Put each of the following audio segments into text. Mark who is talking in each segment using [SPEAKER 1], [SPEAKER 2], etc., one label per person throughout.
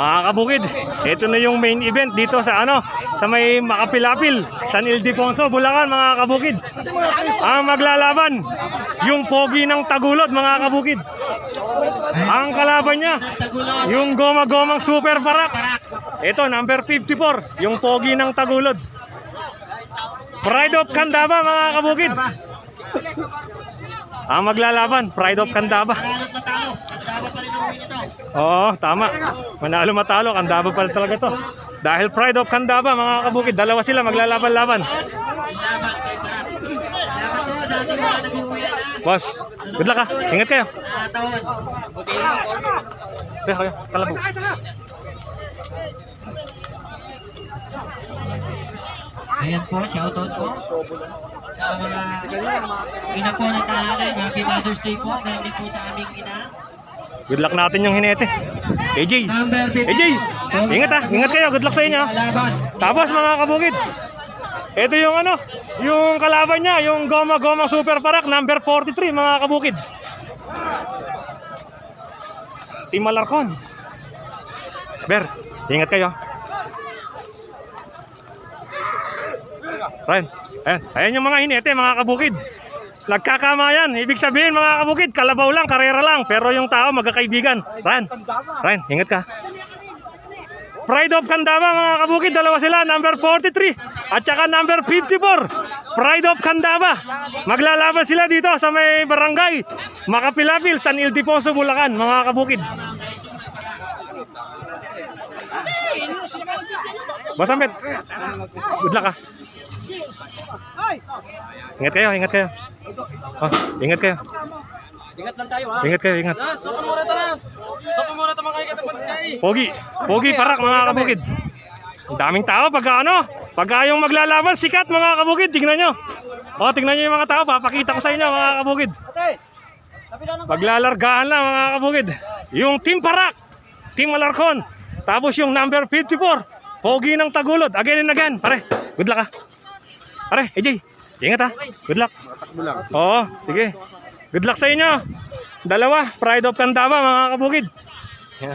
[SPEAKER 1] Mga kabukid, ito na yung main event dito sa ano, sa may Makapilapil, San Ildefonso, Bulacan mga kabukid. Ang maglalaban, yung pogi ng Tagulod mga kabukid. Ang kalaban niya, yung goma-gomang super parak. Ito, number 54, yung pogi ng Tagulod. Pride of Candaba mga kabukid. Ang maglalaban, Pride of Candaba. Oo, tama. Manalo matalo, Candaba pala talaga to. Dahil Pride of Candaba, mga kabukid, dalawa sila maglalaban-laban. Boss, good luck ha. Ingat kayo. Kaya, kaya, talabog.
[SPEAKER 2] Ayan po, shoutout po. Sa mga ina po ng tahanan, Happy Mother's Day po. Galing po sa aming ina.
[SPEAKER 1] Good luck natin yung hinete. AJ,
[SPEAKER 2] Number 50.
[SPEAKER 1] AJ, ingat ha. Ingat kayo. Good luck sa inyo. Tapos mga kabukid, ito yung ano, yung kalaban niya, yung Goma Goma Super Parak, number 43 mga kabukid. Team Alarcon. Ber, ingat kayo. Ryan, ayan, ayan yung mga hinete mga kabukid. Nagkakamayan, ibig sabihin mga kabukid, kalabaw lang, karera lang, pero yung tao magkakaibigan. Ryan, Ryan, ingat ka. Pride of Candaba mga kabukid, dalawa sila, number 43 at saka number 54. Pride of Candaba. Maglalaban sila dito sa may barangay Makapilapil, San Ildefonso, Bulacan, mga kabukid. Basamet. Good luck ah. Ingat kayo, ingat kayo. Oh, ingat kayo.
[SPEAKER 3] Ingat lang tayo ha.
[SPEAKER 1] Ingat kayo, ingat.
[SPEAKER 3] Nas, sopo muna tanas. Sopo muna ta mga katapad kay.
[SPEAKER 1] Pogi. Pogi parak mga kabukid. Ang daming tao pagka ano, pagka yung maglalaban sikat mga kabukid, tingnan nyo. O, tingnan nyo yung mga tao, papakita ko sa inyo mga kabukid. Paglalargaan lang mga kabukid. Yung Team Parak, Team Alarcon, tapos yung number 54, Pogi ng Tagulod, again and again. Pare, good luck ha. Pare, AJ, ingat ha. Good luck. Oo, sige. Good luck sa inyo. Dalawa, Pride of Candaba mga kabukid.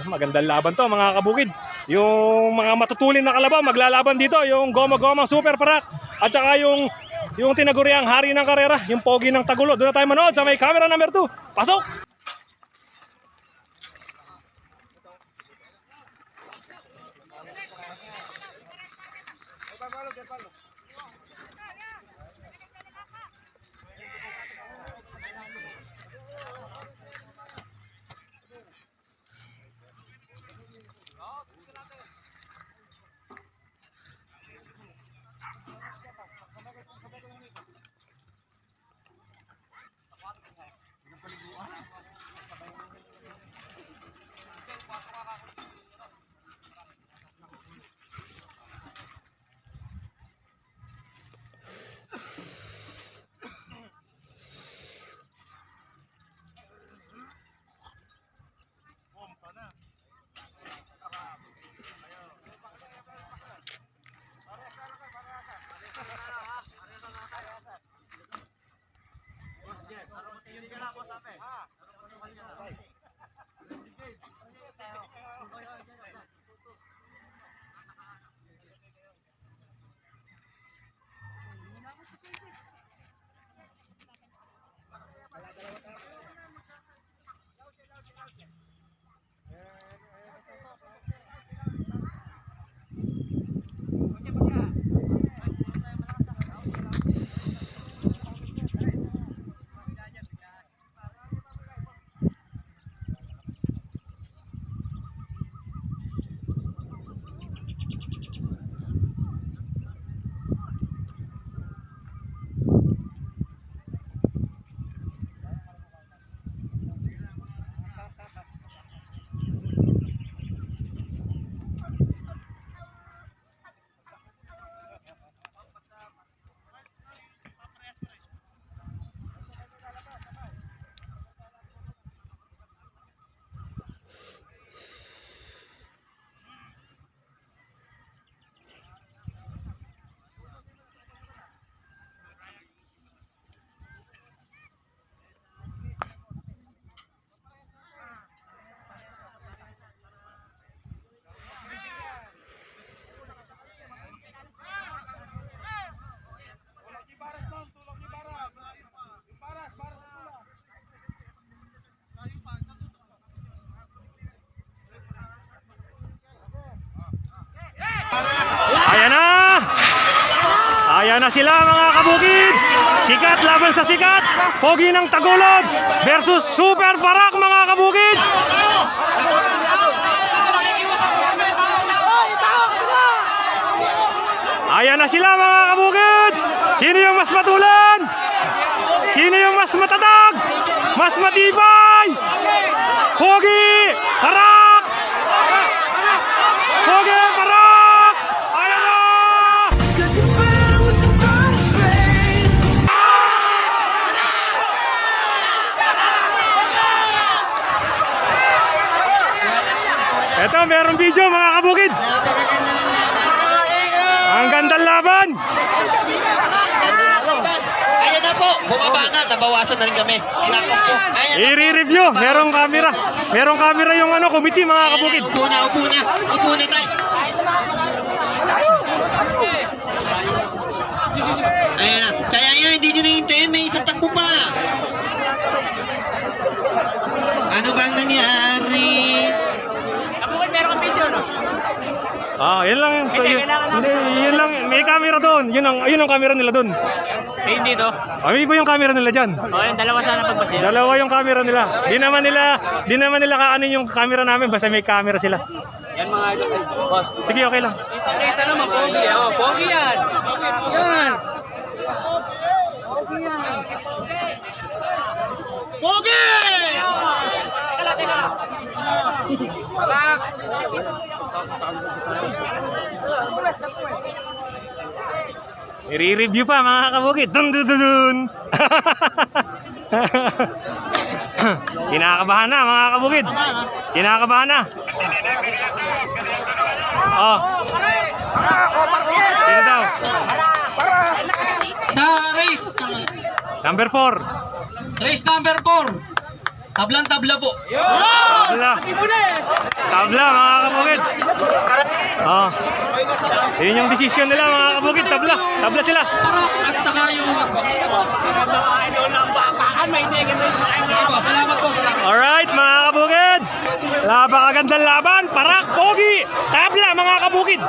[SPEAKER 1] Magandang laban to mga kabukid. Yung mga matutulin na kalabaw maglalaban dito. Yung goma-goma super parak. At saka yung, yung tinaguriang hari ng karera. Yung pogi ng tagulo. Doon na tayo manood sa may camera number 2. Pasok! Pablo, ¿qué Pablo? Oh, Ayan na sila mga kabukid. Sikat laban sa sikat. Pogi ng Tagulod versus Super Barak mga kabukid. Ayan na sila mga kabukid. Sino yung mas matulan? Sino yung mas matatag? Mas matibay? Pogi! Barak! Eto, merong video mga kabukid. Ang gandang laban.
[SPEAKER 2] Ayan na po, bumaba na, nabawasan na rin kami. Nako po.
[SPEAKER 1] I-review. Merong camera. Merong camera yung ano, committee mga kabukid.
[SPEAKER 2] Upo na, upo na. Upo na tayo. Ayan na. Kaya yan, hindi nyo nahintayin. May isang takbo pa. Ano bang nangyari?
[SPEAKER 3] Kapukit, meron kang video, no?
[SPEAKER 1] Ah, yun lang. Yun,
[SPEAKER 3] Hindi, kailangan namin
[SPEAKER 1] hindi, yun lang. May camera doon. Yun ang, yun ang camera nila doon.
[SPEAKER 3] Eh, hindi to.
[SPEAKER 1] Ah, may iba yung camera nila dyan.
[SPEAKER 3] O, yung dalawa sana pagbasin.
[SPEAKER 1] Dalawa yung camera nila. Di naman nila, di naman nila kaanin yung camera namin basta may camera sila.
[SPEAKER 3] Yan mga idol. Boss.
[SPEAKER 1] Sige, okay lang.
[SPEAKER 3] Kita naman, pogi. Oh, pogi yan. Yan. Pogi! Teka lang, teka lang.
[SPEAKER 1] I-review pa mga kabukid. Dun dun dun dun. Kinakabahan na mga kabukid. Kinakabahan na. Oh. Sino daw?
[SPEAKER 3] Sa race,
[SPEAKER 1] Number 4.
[SPEAKER 3] race number 4. Tablang tabla po.
[SPEAKER 1] Tabla. Tabla mga kabukid. Oh. Yun yung decision nila mga kabukid. Tabla. Tabla sila.
[SPEAKER 3] Parok at saka yung... Po, salamat po.
[SPEAKER 1] Alright mga kabukid. Napakagandang laban. Parak, pogi. Tabla mga kabukid.